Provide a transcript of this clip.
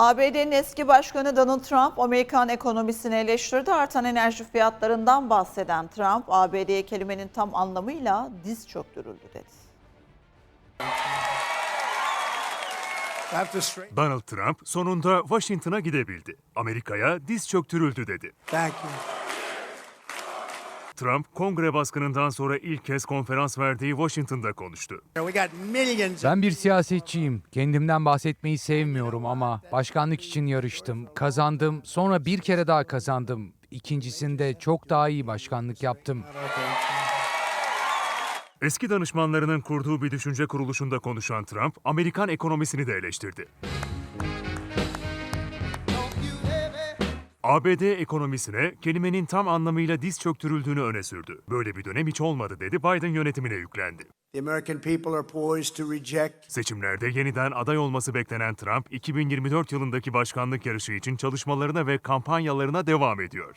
ABD'nin eski başkanı Donald Trump Amerikan ekonomisini eleştirdi. Artan enerji fiyatlarından bahseden Trump, ABD'ye kelimenin tam anlamıyla diz çöktürüldü dedi. Donald Trump sonunda Washington'a gidebildi. Amerika'ya diz çöktürüldü dedi. Thank you. Trump, kongre baskınından sonra ilk kez konferans verdiği Washington'da konuştu. Ben bir siyasetçiyim. Kendimden bahsetmeyi sevmiyorum ama başkanlık için yarıştım. Kazandım. Sonra bir kere daha kazandım. İkincisinde çok daha iyi başkanlık yaptım. Eski danışmanlarının kurduğu bir düşünce kuruluşunda konuşan Trump, Amerikan ekonomisini de eleştirdi. ABD ekonomisine kelimenin tam anlamıyla diz çöktürüldüğünü öne sürdü. Böyle bir dönem hiç olmadı dedi Biden yönetimine yüklendi. The American people are poised to reject Seçimlerde yeniden aday olması beklenen Trump, 2024 yılındaki başkanlık yarışı için çalışmalarına ve kampanyalarına devam ediyor.